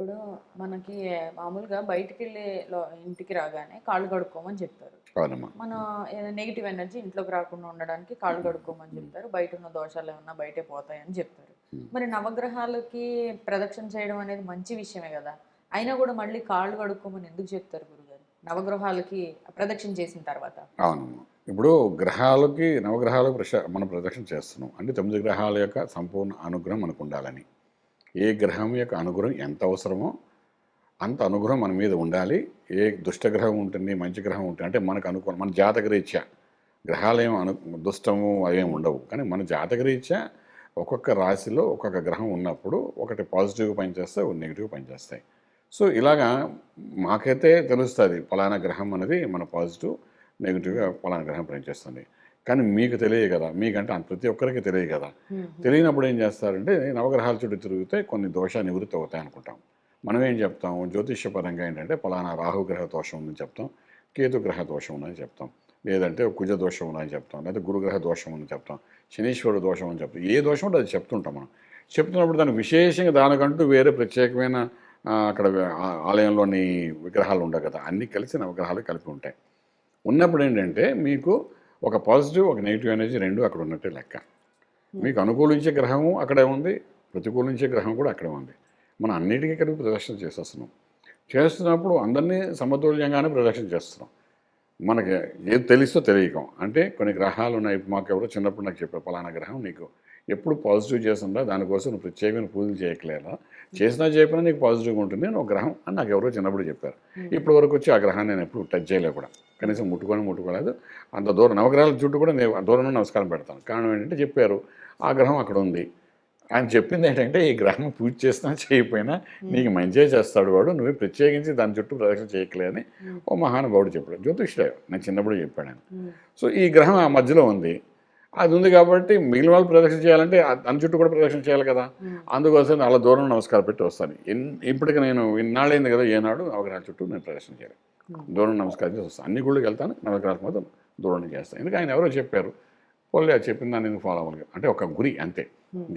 ఇప్పుడు మనకి మామూలుగా బయటికి వెళ్ళి ఇంటికి రాగానే కాళ్ళు కడుక్కోమని చెప్తారు. మన నెగిటివ్ ఎనర్జీ ఇంట్లోకి రాకుండా ఉండడానికి కాళ్ళు కడుక్కోమని చెప్తారు. బయట ఉన్న దోషాలు ఏమన్నా బయటే పోతాయని చెప్తారు. మరి నవగ్రహాలకి ప్రదక్షిణ చేయడం అనేది మంచి విషయమే కదా. అయినా కూడా మళ్ళీ కాళ్ళు కడుక్కోమని ఎందుకు చెప్తారు గురుగారు? నవగ్రహాలకి ప్రదక్షిణ చేసిన తర్వాత. ఇప్పుడు గ్రహాలకి నవగ్రహాలకు ప్రశ మనం ప్రదక్షిణ చేస్తున్నాం. అంటే తొమ్మిది గ్రహాల యొక్క సంపూర్ణ అనుగ్రహం మనకు ఉండాలని. ఏ గ్రహం యొక్క అనుగ్రహం ఎంత అవసరమో అంత అనుగ్రహం మన మీద ఉండాలి. ఏ దుష్టగ్రహం ఉంటుంది మంచి గ్రహం ఉంటుంది అంటే మనకు అనుకూలం మన జాతకరీత్యా గ్రహాలు ఏం అను దుష్టము అవేం ఉండవు. కానీ మన జాతకరీత్యా ఒక్కొక్క రాశిలో ఒక్కొక్క గ్రహం ఉన్నప్పుడు ఒకటి పాజిటివ్గా పనిచేస్తాయి ఒకటి నెగిటివ్ పనిచేస్తాయి. సో ఇలాగా మాకైతే తెలుస్తుంది పలానా గ్రహం అనేది మన పాజిటివ్ నెగిటివ్గా పలానా గ్రహం పనిచేస్తుంది. కానీ మీకు తెలియదు కదా. మీకంటే ప్రతి ఒక్కరికి తెలియదు కదా. తెలియనప్పుడు ఏం చేస్తారంటే నవగ్రహాల చుట్టూ తిరిగితే కొన్ని దోషాలు నివృత్తి అవుతాయి అనుకుంటాం. మనం ఏం చెప్తాం? జ్యోతిష్యపరంగా ఏంటంటే పలానా రాహుగ్రహ దోషం ఉందని చెప్తాం కేతు గ్రహ దోషం ఉందని చెప్తాం లేదంటే కుజ దోషం ఉందని చెప్తాం లేదా గురుగ్రహ దోషం ఉందని చెప్తాం శనీశ్వరుడు దోషం అని చెప్తాం. ఏ దోషం ఉంటే అది చెప్తుంటాం మనం. చెప్తున్నప్పుడు దానికి విశేషంగా దానికంటూ వేరే ప్రత్యేకమైన అక్కడ ఆలయంలోని విగ్రహాలు ఉండవు కదా. అన్నీ కలిసి నవగ్రహాలు కలిపి ఉంటాయి. ఉన్నప్పుడు ఏంటంటే మీకు ఒక పాజిటివ్ ఒక నెగిటివ్ ఎనర్జీ రెండు అక్కడ ఉన్నట్టే లెక్క. మీకు అనుకూలించే గ్రహము అక్కడే ఉంది ప్రతికూలించే గ్రహం కూడా అక్కడే ఉంది. మనం అన్నిటికీ కలిపి ప్రదర్శన చేసేస్తున్నాం. చేస్తున్నప్పుడు అందరినీ సమతుల్యంగానే ప్రదర్శన చేస్తున్నాం. మనకి ఏది తెలుసో తెలియకం. అంటే కొన్ని గ్రహాలు ఉన్నాయి మాకు ఎవరో చిన్నప్పుడు నాకు చెప్పారు పలానా గ్రహం నీకు ఎప్పుడు పాజిటివ్ చేస్తుందా? దానికోసం నువ్వు ప్రత్యేకమైన పూజలు చేయట్లేదా? చేసినా చేయకపోయినా నీకు పాజిటివ్గా ఉంటుంది నేను ఒక గ్రహం అని నాకు ఎవరో చిన్నప్పుడు చెప్పారు. ఇప్పటి వరకు వచ్చి ఆ గ్రహాన్ని నేను ఎప్పుడు టచ్ చేయలే కూడా. కనీసం ముట్టుకొని ముట్టుకోలేదు. అంత దూరం నవగ్రహాల చుట్టూ కూడా నేను దూరంలో నమస్కారం పెడతాను. కారణం ఏంటంటే చెప్పారు ఆ గ్రహం అక్కడ ఉంది. ఆయన చెప్పింది ఏంటంటే ఈ గ్రహం పూజ చేసినా చేయకపోయినా నీకు మంచిగా చేస్తాడు వాడు నువ్వు ప్రత్యేకించి దాని చుట్టూ ప్రదక్షిణ చేయట్లే అని ఓ మహానుభావుడు చెప్పాడు. జ్యోతిష్యుడే నేను చిన్నప్పుడు చెప్పాడు ఆయన. సో ఈ గ్రహం ఆ మధ్యలో ఉంది. అది ఉంది కాబట్టి మిగిలిన వాళ్ళు ప్రదక్షిణ చేయాలంటే దాని చుట్టూ కూడా ప్రదక్షిణ చేయాలి కదా. అందుకోసం అలా దూరం నమస్కారం పెట్టి వస్తాను. ఇప్పటికి నేను ఇన్నాళ్ళైంది కదా ఏనాడు నవగ్రహాల చుట్టూ నేను ప్రదర్శన చేయాలి. దూరం నమస్కారం చేసి వస్తాను. అన్ని గుళ్ళకి వెళ్తాను నవగ్రహాలకు మాత్రం దూరం చేస్తాను. ఎందుకంటే ఆయన ఎవరో చెప్పారు పోలే అది చెప్పిన దాన్ని ఫాలో అవ్వాలి? అంటే ఒక గురి అంతే. ఇంకా